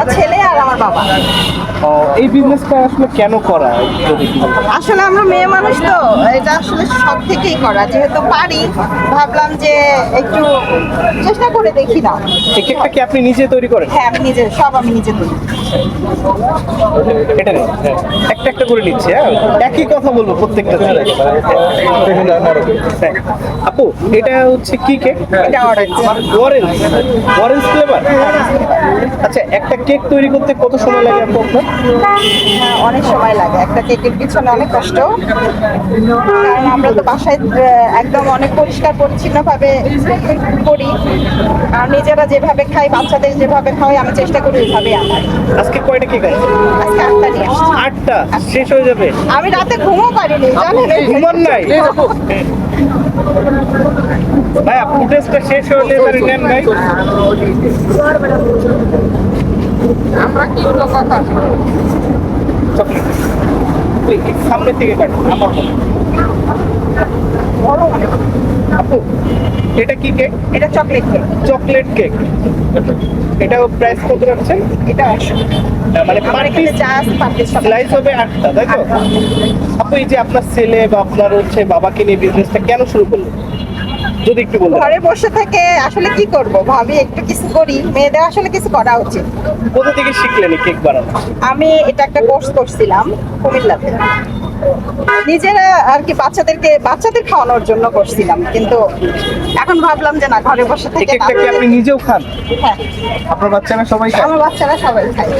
আমার ছেলে আর আমার বাবা। ও, এই বিজনেসটা আসলে কেন করা। আসলে আমরা মেয়ে মানুষ তো এটা আসলে সব থেকেই করা। যেহেতু পারি ভাবলাম যে একটু চেষ্টা করে দেখি না। এই কেকটা কি আপনি নিজে তৈরি করেন? হ্যাঁ আমি নিজে সব আমি নিজে তৈরি এটা নেই একটা একটা করে নিচ্ছি হ্যাঁ। একই কথা বলব প্রত্যেকটা হ্যাঁ। আপু এটা হচ্ছে কি কেক এটা অরেঞ্জ অরেঞ্জ অরেঞ্জ ফ্লেভার আচ্ছা একটা কেক তৈরি করতে কত সময় লাগে আপু আপনার? হ্যাঁ, অনেক সময় লাগে। একটা কেকের পিছনে অনেক কষ্ট। কারণ আমরা তো বাসায় একদম অনেক পরিষ্কার পরিচ্ছন্ন ভাবে করি। আর নিজেরা যেভাবে খাই বাচ্চাদের যেভাবে খাই আমি চেষ্টা করি ওইভাবে আনার আজকে কয়টা কেক আছে? আজকে আটটা নিয়ে আসছি। আটটা? শেষ হয়ে যাবে? আমি রাতে ঘুমও পারিনি জানেন? ঘুমান নাই। ভাইয়া ফুটেজটা শেষ হয়ে এবারে নেন ভাই। চকলেট ওই, এই সামনের থেকে আমার মতো। আপু এটা কি কেক? এটা চকলেট কেক। Chocolate cake. এটা প্রাইস কত রাখছেন? এটা একশো। মানে আমার পার পিস পার স্লাইস হবে আটটা তাই তো? আপু এই যে আপনার ছেলে বা আপনার হচ্ছে বাবাকে নিয়ে বিজনেসটা কেন শুরু করলেন? যদি একটু বলতেন ঘরে বসে থেকে আসলে কি করব? ভাবি একটু কিছু করি। মেয়েদের আসলে কিছু করা উচিত। কোথা থেকে শিখলেন কেক বানানো? আমি এটা একটা কোর্স করছিলাম কুমিল্লাতে। নিজেরা আর কি বাচ্চাদেরকে বাচ্চাদের খাওয়ানোর জন্য করছিলাম কিন্তু এখন ভাবলাম যে না ঘরে বসে থেকে কেকটা কি আপনি নিজেও খান? হ্যাঁ। আপনার বাচ্চারা সবাই খায়? আমার বাচ্চারা সবাই খায়।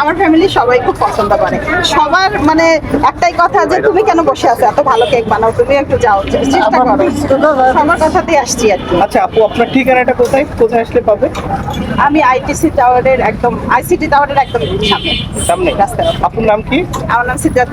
আমার ফ্যামিলি সবাই খুব পছন্দ করে। সবার মানে একটাই কথা যে তুমি কেন বসে আছো? এত ভালো কেক বানাও তুমি একটু যাও চেষ্টা করো। সবার কথাতে আসছি আর কি। আচ্ছা আপু আপনার ঠিকানাটা কোথায়? কোথায় আসলে পাবে? আমি আইটিসি টাওয়ারের একদম আইসিটি টাওয়ারের একদম সামনে সামনে। রাস্তায়। আপনার নাম কি? আমার নাম সিদ্ধার্থ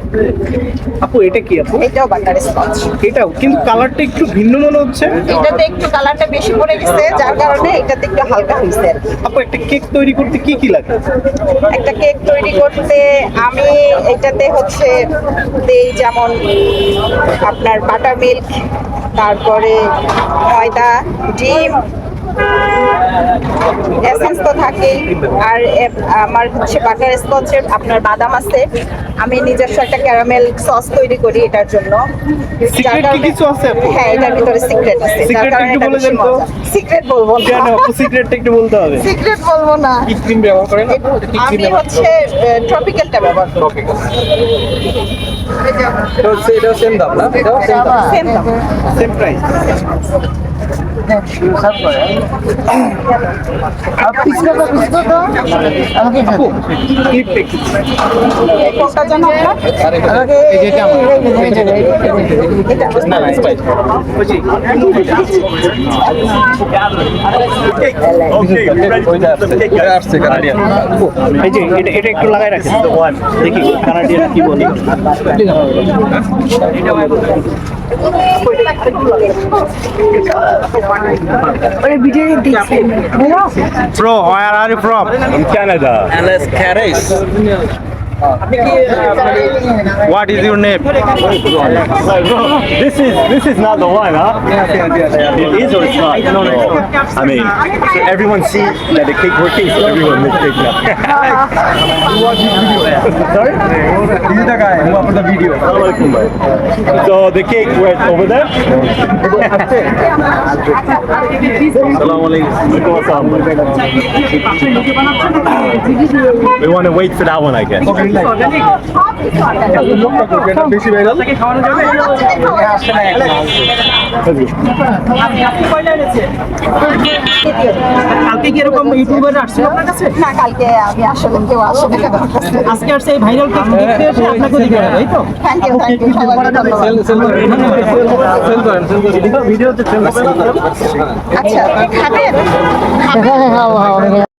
আপু এটা কি আপু? এটাও বাটার স্কচ। এটাও কিন্তু কালারটা একটু ভিন্ন মনে হচ্ছে? এটাতে একটু কালারটা বেশি পড়ে গেছে যার কারণে এটাতে একটু হালকা হয়েছে। আর আপু একটা কেক তৈরি করতে কি কি লাগে? একটা কেক তৈরি করতে আমি এটাতে হচ্ছে দেই যেমন আপনার বাটার মিল্ক তারপরে ময়দা ডিম এসেন্স তো থাকেই। আর আমার হচ্ছে বাটার স্কচের আপনার বাদাম আছে। আমি নিজস্ব একটা ক্যারামেল সস তৈরি করি এটার জন্য। কিছু আছে হ্যাঁ এটার ভিতরে সিক্রেট আছে। সিক্রেট বলব না। সিক্রেটটা একটু বলতে হবে। সিক্রেট বলব না। কি ক্রিম ব্যবহার করেন আমি হচ্ছে ট্রপিক্যালটা ব্যবহার করি। সেম দাম সেম প্রাইস না? ওই যে এই যে এটা এটা একটু লাগাই রাখেন দেখি কানাডিয়ান কি বলে Bro, where are you from? In Canada. LS Caris. What is your name? This is this is not the one, huh? It is or it's not? No, no. I mean, so Everyone see that the cake working, so everyone makes cake now. Sorry? this is the guy who uploaded the video. So the cake went over there. We want to wait for that one, I guess. Okay. কালকে কি এরকম YouTuber আসছে আপনার কাছে? না কালকে আমি আসলে কেউ আসে আজকে আসছে এই ভাইরাল কেক দেখতে এসে আপনাকে দিকে তাই তো? থ্যাংক ইউ থ্যাংক ইউ সবাইকে আচ্ছা খাবেন? খাবেন?